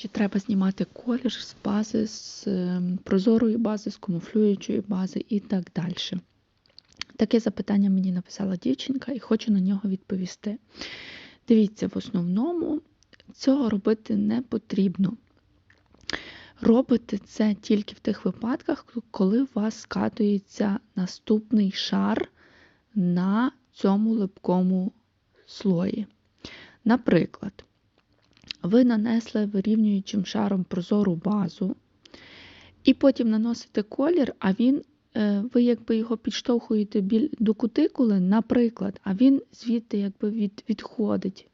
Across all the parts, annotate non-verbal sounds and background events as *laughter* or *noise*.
Чи треба знімати колір з бази, з е, прозорої бази, з камуфлюючої бази і так далі? Таке запитання мені написала дівчинка і хочу на нього відповісти. Дивіться, в основному цього робити не потрібно. Робите це тільки в тих випадках, коли у вас скатується наступний шар на цьому липкому слої. Наприклад, ви нанесли вирівнюючим шаром прозору базу, і потім наносите колір, а він, е, ви якби його підштовхуєте до кутикули, наприклад, а він звідти якби від, відходить,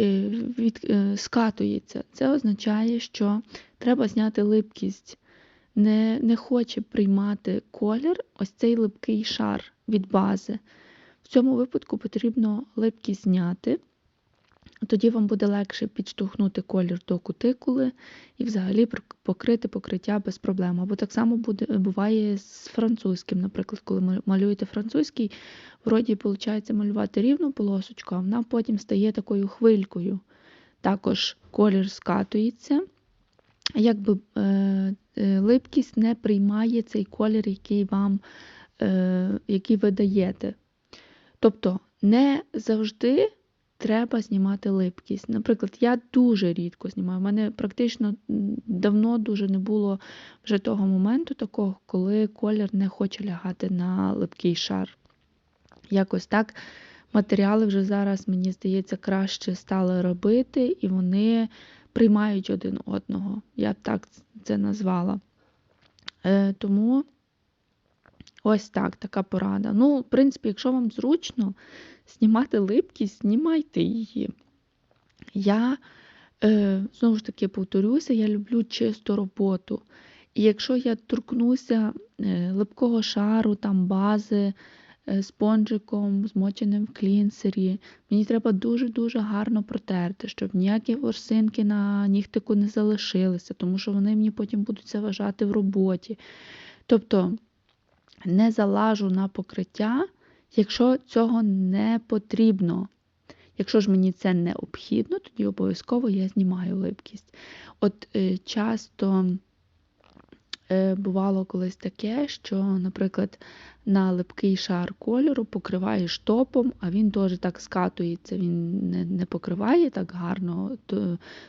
е, від, е, скатується. Це означає, що треба зняти липкість. Не, не хоче приймати колір, ось цей липкий шар від бази. В цьому випадку потрібно липкість зняти. Тоді вам буде легше підштовхнути колір до кутикули і взагалі покрити покриття без проблем. Або так само буде, буває з французьким, наприклад, коли малюєте французький, вроді виходить малювати рівну полосочку, а вона потім стає такою хвилькою. Також колір скатується, якби е, е, липкість не приймає цей колір, який вам, е, який ви даєте. Тобто не завжди треба знімати липкість. Наприклад, я дуже рідко знімаю. У мене практично давно дуже не було вже того моменту, такого, коли колір не хоче лягати на липкий шар. Якось так. Матеріали вже зараз, мені здається, краще стали робити, і вони приймають один одного. Я б так це назвала. Е, Тому ось так, така порада. Ну, в принципі, якщо вам зручно, знімати липкість, знімайте її. Я, е, знову ж таки, повторюся, я люблю чисту роботу. І якщо я торкнуся е, липкого шару, там бази е, спонжиком, змоченим в клінсері, мені треба дуже-дуже гарно протерти, щоб ніякі ворсинки на нігтику не залишилися, тому що вони мені потім будуть заважати в роботі. Тобто не залажу на покриття, якщо цього не потрібно. Якщо ж мені це необхідно, тоді обов'язково я знімаю липкість. От е, часто бувало колись таке, що, наприклад, на липкий шар кольору покриваєш топом, а він теж так скатується, він не не покриває так гарно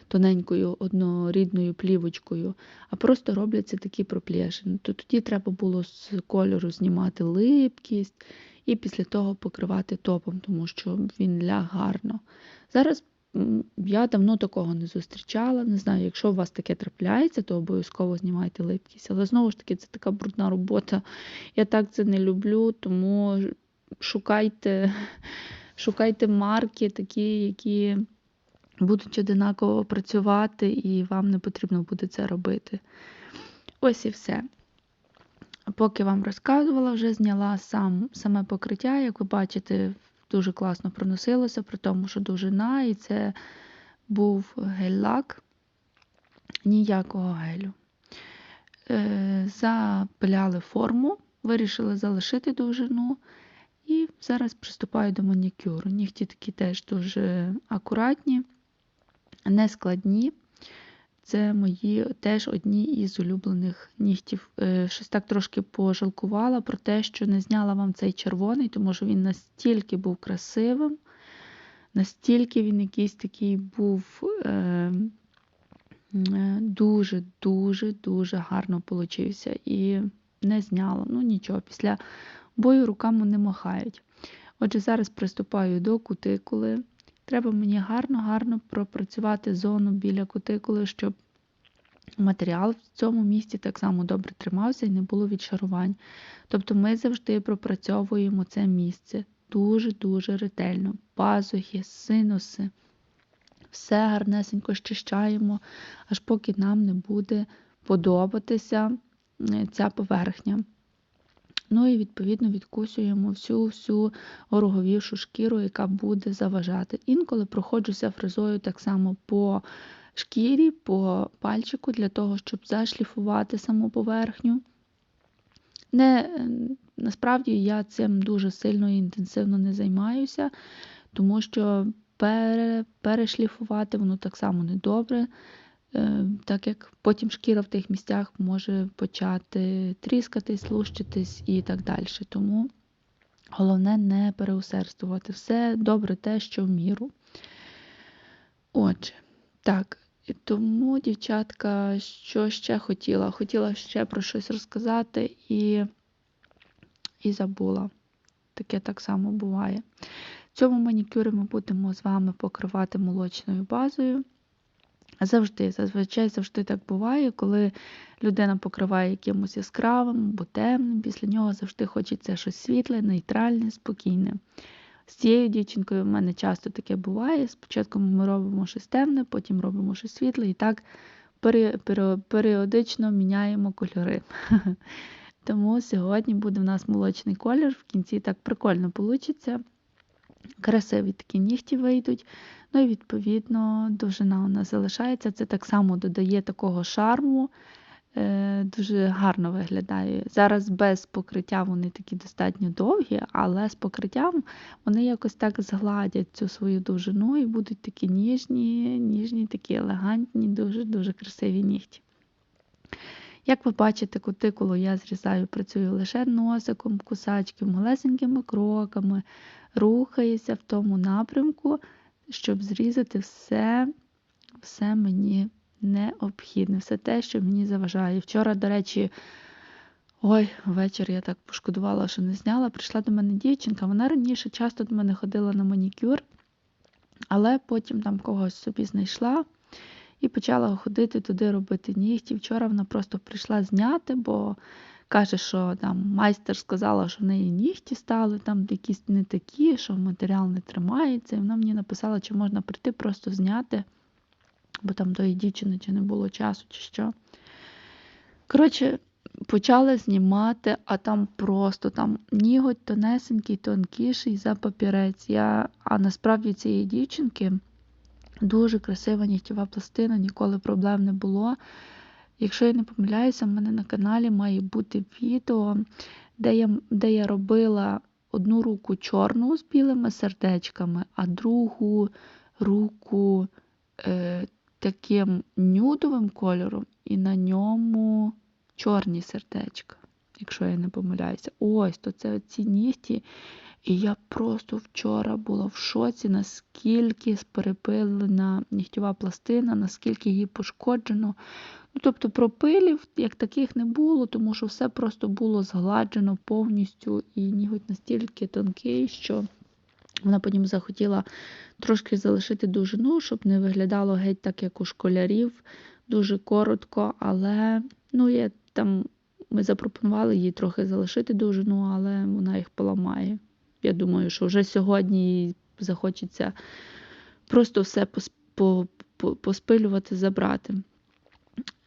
тоненькою однорідною плівочкою, а просто робляться такі проплешини. То тоді треба було з кольору знімати липкість і після того покривати топом, тому що він ляг гарно. Зараз я давно такого не зустрічала. Не знаю, якщо у вас таке трапляється, то обов'язково знімайте липкість. Але знову ж таки, це така брудна робота. Я так це не люблю, тому шукайте, *laughs* шукайте марки, такі, які будуть одинаково працювати, і вам не потрібно буде це робити. Ось і все. Поки вам розказувала, вже зняла сам, саме покриття, як ви бачите, дуже класно проносилося, при тому, що довжина, і це був гель-лак, ніякого гелю. Е, запиляли форму, вирішили залишити довжину. І зараз приступаю до манікюру. Нігті такі теж дуже акуратні, нескладні. Це мої теж одні із улюблених нігтів. Е, щось так трошки пожалкувала про те, що не зняла вам цей червоний, тому що він настільки був красивим, настільки він якийсь такий був дуже-дуже-дуже гарно получився. І не зняла. Ну нічого, після бою руками не махають. Отже, зараз приступаю до кутикули. Треба мені гарно-гарно пропрацювати зону біля кутикули, щоб матеріал в цьому місці так само добре тримався і не було відшарувань. Тобто ми завжди пропрацьовуємо це місце дуже-дуже ретельно. Пазухи, синуси. Все гарнесенько щищаємо, аж поки нам не буде подобатися е, ця поверхня. Ну і, відповідно, відкусуємо всю-всю ороговівшу шкіру, яка буде заважати. Інколи проходжуся фрезою так само по шкірі, по пальчику, для того, щоб зашліфувати саму поверхню. Не, Насправді я цим дуже сильно і інтенсивно не займаюся, тому що пере, перешліфувати воно так само недобре. Е, так як потім шкіра в тих місцях може почати тріскатись, лущитись і так далі. Тому головне не переусердствувати. Все добре те, що в міру. Отже, так, і тому, дівчатка, що ще хотіла? Хотіла ще про щось розказати і, і забула. Таке так само буває. В цьому манікюрі ми будемо з вами покривати молочною базою. Завжди, зазвичай завжди так буває, коли людина покриває якимось яскравим або темним, після нього завжди хочеться щось світле, нейтральне, спокійне. З цією дівчинкою в мене часто таке буває. Спочатку ми робимо щось темне, потім робимо щось світле і так періодично міняємо кольори. *laughs* Тому сьогодні буде в нас молочний колір, в кінці так прикольно вийде. Красиві такі нігті вийдуть. Ну і відповідно довжина у нас залишається. Це так само додає такого шарму, е, дуже гарно виглядає. Зараз без покриття вони такі достатньо довгі, але з покриттям вони якось так згладять цю свою довжину і будуть такі ніжні, ніжні, такі елегантні, дуже-дуже красиві нігті. Як ви бачите, кутикулу я зрізаю, працюю лише носиком, кусачком, малесенькими кроками, рухаюся в тому напрямку, щоб зрізати все, все мені необхідне, все те, що мені заважає. Вчора, до речі, ой, ввечері я так пошкодувала, що не зняла. Прийшла до мене дівчинка, вона раніше часто до мене ходила на манікюр, але потім там когось собі знайшла. І почала ходити туди робити нігті. Вчора вона просто прийшла зняти, бо Каже, що там майстер сказала, що в неї нігті стали там якісь не такі, що матеріал не тримається. І вона мені написала, чи можна прийти просто зняти, бо там тої дівчини чи не було часу, чи що. Коротше, почали знімати, а там просто там ніготь тонесенький, тонкіший за папірець. Я, А насправді цієї дівчинки дуже красива нігтєва пластина, ніколи проблем не було. Якщо я не помиляюся, в мене на каналі має бути відео, де я де я робила одну руку чорну з білими сердечками, а другу руку е, таким нюдовим кольором, і на ньому чорні сердечка, якщо я не помиляюся. Ось, то це ці нігті. І я просто вчора була в шоці, наскільки перепилена нігтєва пластина, наскільки її пошкоджено. Ну, Тобто пропилів як таких не було, тому що все просто було згладжено повністю і ніготь настільки тонкий, що вона потім захотіла трошки залишити довжину, щоб не виглядало геть так, як у школярів, дуже коротко, але ну, я там ми запропонували їй трохи залишити довжину, але вона їх поламає. Я думаю, що вже сьогодні захочеться просто все поспилювати, забрати.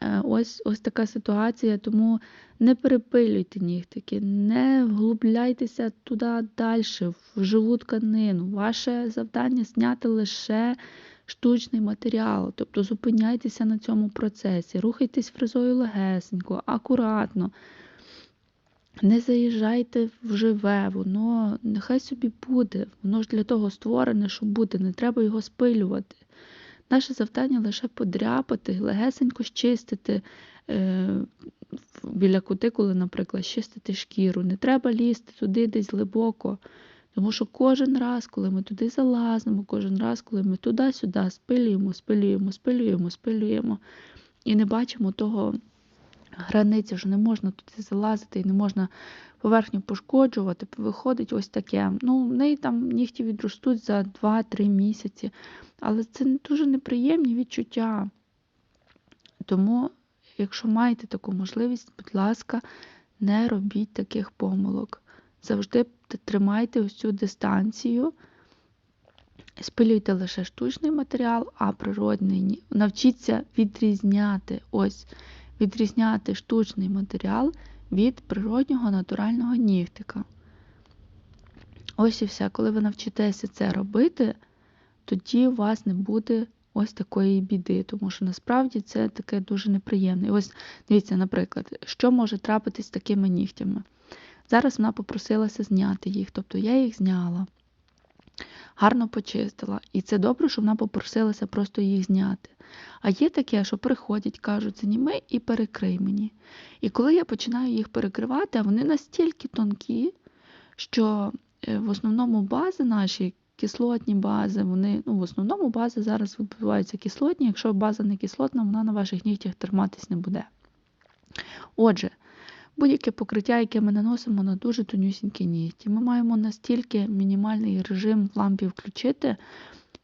Е, ось ось така ситуація, тому не перепилюйте нігтики, не вглубляйтеся туди далі, в живу тканину. Ваше завдання зняти лише штучний матеріал, тобто зупиняйтеся на цьому процесі, рухайтесь фрезою легесенько, акуратно. Не заїжджайте в живе, воно нехай собі буде, воно ж для того створене, щоб бути, не треба його спилювати. Наше завдання лише подряпати, легесенько щистити е, біля кутикули, наприклад, чистити шкіру. Не треба лізти туди десь глибоко. Тому що кожен раз, коли ми туди залазимо, кожен раз, коли ми туди-сюди спилюємо, спилюємо, спилюємо, спилюємо і не бачимо того границі, що не можна туди залазити і не можна поверхню пошкоджувати, виходить ось таке. Ну, В неї там нігті відростуть за 2-3 місяці. Але це дуже неприємні відчуття. Тому, якщо маєте таку можливість, будь ласка, не робіть таких помилок. Завжди тримайте ось цю дистанцію. Спилюйте лише штучний матеріал, а природний. Навчіться відрізняти ось, відрізняти штучний матеріал від природнього натурального нігтика. Ось і все. Коли ви навчитеся це робити, тоді у вас не буде ось такої біди, тому що насправді це таке дуже неприємне. Ось дивіться, наприклад, що може трапитись з такими нігтями. Зараз вона попросилася зняти їх, тобто я їх зняла. Гарно почистила. І це добре, що вона попросилася просто їх зняти. А є таке, що приходять, кажуть, зніми і перекрий мені. І коли я починаю їх перекривати, а вони настільки тонкі, що е, в основному бази наші, кислотні бази, вони, ну, в основному бази зараз відбуваються кислотні. Якщо база не кислотна, вона на ваших нігтях триматись не буде. Отже, будь-яке покриття, яке ми наносимо на дуже тонюсінькі нігті, ми маємо настільки мінімальний режим в лампі включити,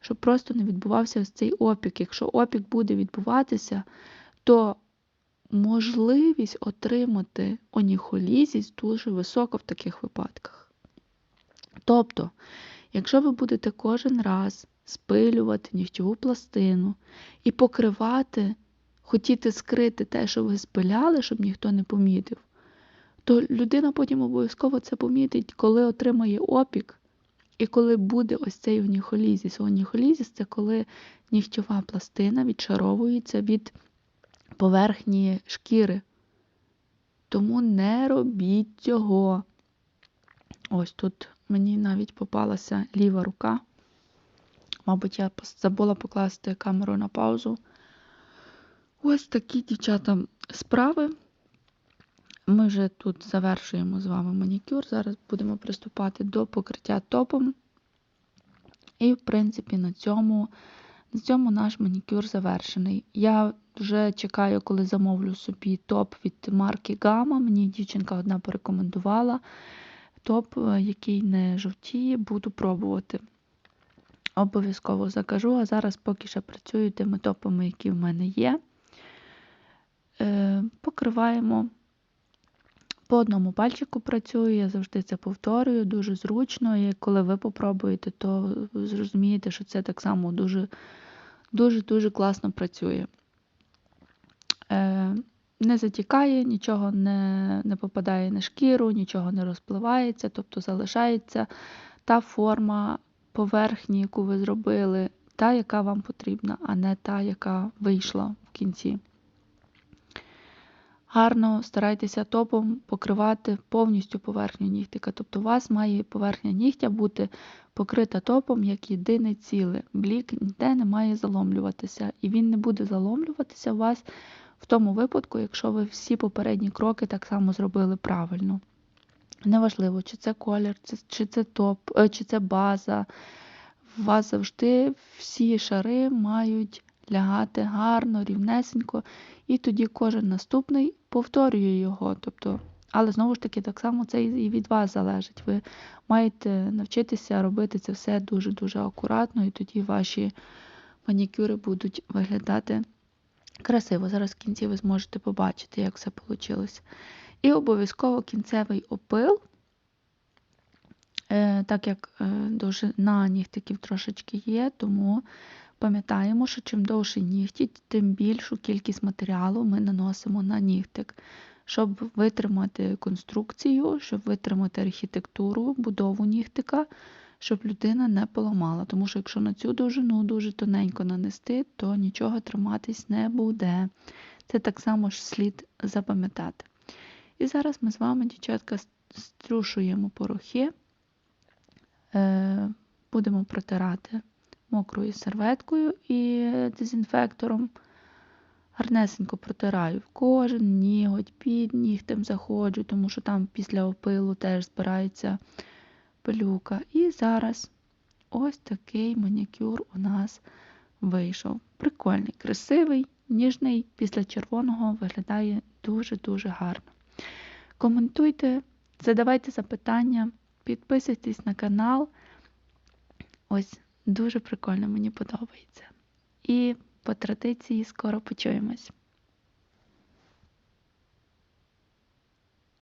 щоб просто не відбувався ось цей опік. Якщо опік буде відбуватися, то можливість отримати оніхолізість дуже висока в таких випадках. Тобто, якщо ви будете кожен раз спилювати нігтєву пластину і покривати, хотіти скрити те, що ви спиляли, щоб ніхто не помітив, то людина потім обов'язково це помітить, коли отримає опік, і коли буде ось цей оніхолізіс. Оніхолізіс це коли нігтєва пластина відшаровується від поверхні шкіри. Тому не робіть цього. Ось тут мені навіть попалася ліва рука. Мабуть, я забула покласти камеру на паузу. Ось такі, дівчата, справи. Ми вже тут завершуємо з вами манікюр. Зараз будемо приступати до покриття топом. І, в принципі, на цьому на цьому наш манікюр завершений. Я вже чекаю, коли замовлю собі топ від марки Гама. Мені дівчинка одна порекомендувала. Топ, е, який не жовтіє, буду пробувати. Обов'язково закажу, а зараз поки що працюю тими топами, які в мене є. Е, покриваємо по одному пальчику працюю, я завжди це повторюю, дуже зручно. І коли ви попробуєте, то зрозумієте, що це так само дуже-дуже класно працює. Е, Не затікає, нічого не, не попадає на шкіру, нічого не розпливається, тобто залишається та форма поверхні, яку ви зробили, та, яка вам потрібна, а не та, яка вийшла в кінці. Гарно старайтеся топом покривати повністю поверхню нігтика. Тобто у вас має поверхня нігтя бути покрита топом як єдине ціле. Блік ніде не має заломлюватися. І він не буде заломлюватися у вас в тому випадку, якщо ви всі попередні кроки так само зробили правильно. Неважливо, чи це колір, чи це топ, е, чи це база. У вас завжди всі шари мають лягати гарно, рівнесенько, і тоді кожен наступний повторює його. Тобто, Але знову ж таки, так само це і від вас залежить. Ви маєте навчитися робити це все дуже-дуже акуратно, і тоді ваші манікюри будуть виглядати красиво. Зараз в кінці ви зможете побачити, як все вийшло. І обов'язково кінцевий опил. Е, так як е, довжина нігтиків трошечки є, тому Пам'ятаємо, що чим довше нігті, тим більшу кількість матеріалу ми наносимо на нігтик, щоб витримати конструкцію, щоб витримати архітектуру, будову нігтика, щоб людина не поламала. Тому що якщо на цю довжину дуже тоненько нанести, то нічого триматись не буде. Це так само ж слід запам'ятати. І зараз ми з вами, дівчатка, струшуємо порохи, е, будемо протирати мокрою серветкою і дезінфектором. Гарнесенько протираю кожен ніготь, під нігтем заходжу, тому що там після опилу теж збирається пилюка. І зараз ось такий манікюр у нас вийшов. Прикольний, красивий, ніжний, після червоного виглядає дуже-дуже гарно. Коментуйте, задавайте запитання, підписуйтесь на канал. Ось Дуже прикольно, мені подобається. І по традиції скоро почуємось.